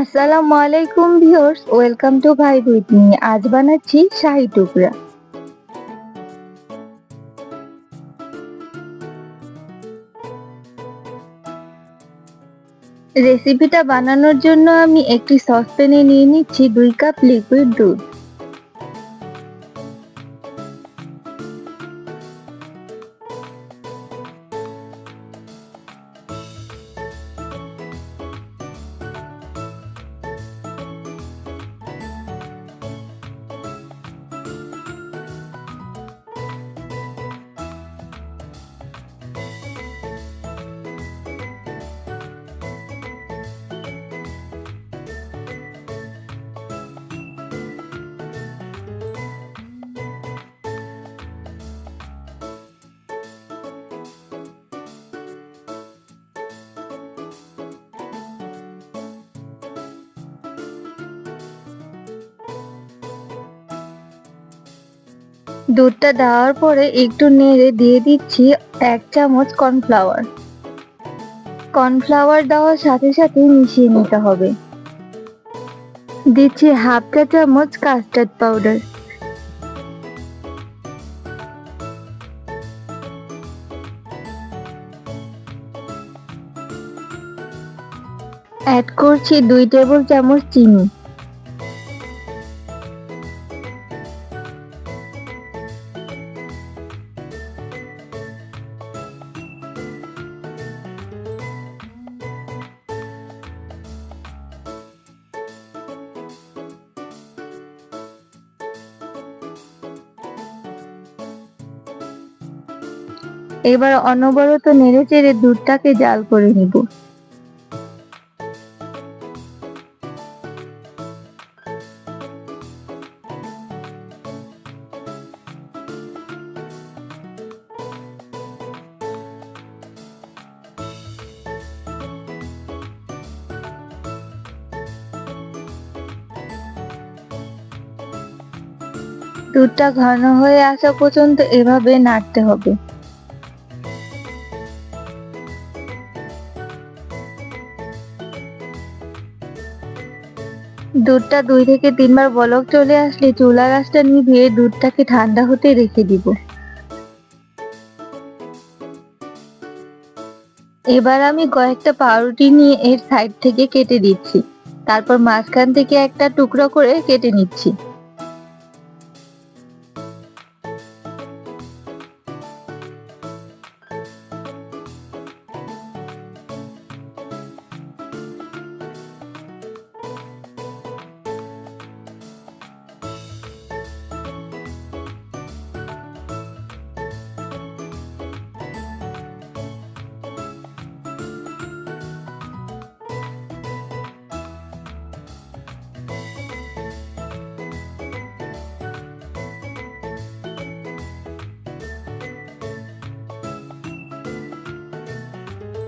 আসসালামু আলাইকুম viewers, welcome to ভাই উইথ মি। আজ বানাচ্ছি শাহি টুকরা। রেসিপিটা বানানোর জন্য আমি একটি সসপ্যানে নিয়ে নিচ্ছি দুই কাপ লিকুইড দুধ। দুধটা দেওয়ার পরে একটু নেড়ে দিয়ে দিচ্ছি এক চামচ কর্নফ্লাওয়ার। কর্নফ্লাওয়ার দেওয়ার সাথে সাথে মিশিয়ে নিতে হবে। দিচ্ছি হাফ চা চামচ কাস্টার্ড পাউডার। অ্যাড করছি দুই টেবিল চামচ চিনি। এবার অনবরত নেড়ে চেড়ে দুধটাকে জাল করে নিব। দুধটা ঘন হয়ে আসা পর্যন্ত এভাবে নাড়তে হবে। দুধটা দুই থেকে তিনবার বলক চলে আসলে চুলা গাছটা নিভিয়ে দুধটাকে ঠান্ডা হতে রেখে দিব। এবার আমি কয়েকটা পাউরুটি নিয়ে এর সাইড থেকে কেটে দিচ্ছি। তারপর মাঝখান থেকে একটা টুকরো করে কেটে নিচ্ছি।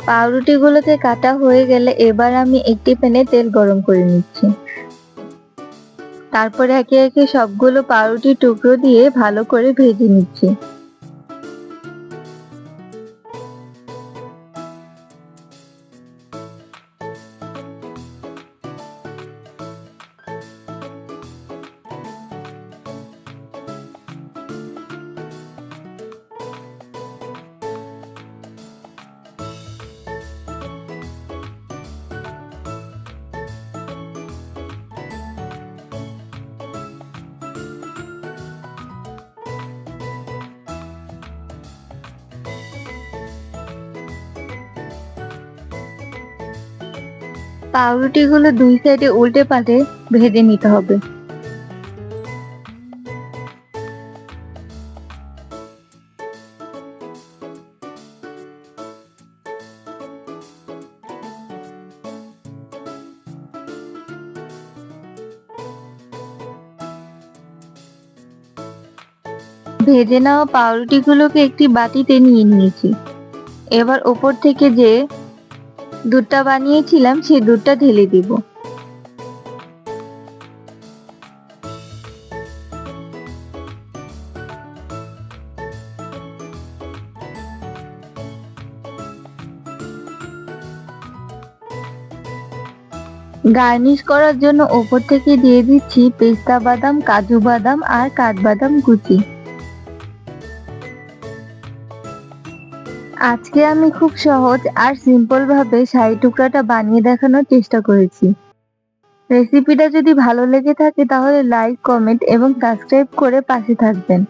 পাউরুটিগুলোকে কাটা হয়ে গেলে এবার আমি একটি প্যানে তেল গরম করে নিচ্ছি। তারপরে একে একে সবগুলো পাউরুটির টুকরো দিয়ে ভালো করে ভেজে নিচ্ছি। পাউরুটিগুলো দুই সাইডে উল্টে পাল্টে ভেজে নিতে হবে। ভেজে নেওয়া পাউরুটিগুলোকে একটি বাটিতে নিয়ে নিয়েছি। এবার ওপর থেকে যে দুধটা বানিয়েছিলাম সেই দুধটা ঢেলে দিব। গার্নিশ করার জন্য ওপর থেকে দিয়ে দিচ্ছি পেস্তা বাদাম, কাজু বাদাম আর কাঠবাদাম কুচি। আজকে আমি খুব সহজ আর সিম্পল ভাবে শাড়ি টুকরাটা বানিয়ে দেখানোর চেষ্টা করেছি। রেসিপিটা যদি ভালো লেগে থাকে তাহলে লাইক কমেন্ট এবং সাবস্ক্রাইব করে পাশে থাকবেন।